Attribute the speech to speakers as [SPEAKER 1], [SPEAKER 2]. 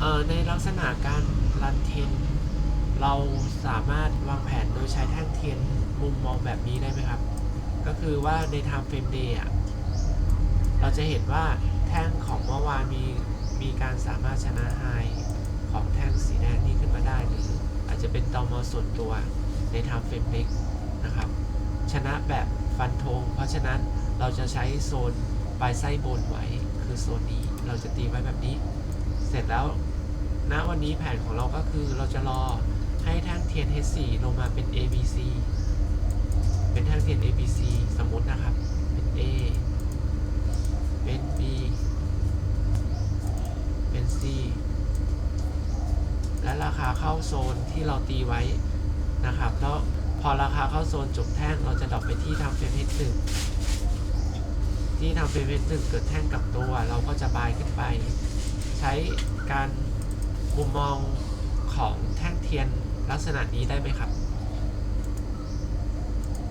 [SPEAKER 1] เอ่อในลักษณะการรันเทน เราสามารถวางแผนโดยใช้แท่งเทียนมุมมองแบบนี้ได้ไหมครับ ก็คือว่าใน time frame day อะเราจะเห็นว่าแท่งของเมื่อวานมีมีการสามารถชนะไฮของแท่งสีแดงนี้ขึ้นมาได้หรืออาจจะเป็นตอมอส่วนตัวใน time frame เล็กนะครับ ชนะแบบฟันธงเพราะฉะนั้นเราจะใช้โซนปลายไส้บนไว้คือโซนนี้เราจะตีไว้แบบนี้ เสร็จแล้วณวันนี้แผนของเราก็คือเราจะรอให้แท่งเทียน H4 ลงมาเป็น ABC เป็นแท่งเทียน ABC สมมตินะครับ เป็น A เป็น B เป็น C และราคาเข้าโซนที่เราตีไว้นะครับแล้วพอราคาเข้าโซนจบแท่งเราจะดรอปไปที่ทำเฟรม H1 ที่ทำเฟรม H1 เกิดแท่งกลับตัว เราก็จะบายขึ้นไป ช้การมุมมองของแท่งเทียนลักษณะนี้ได้ไหมครับ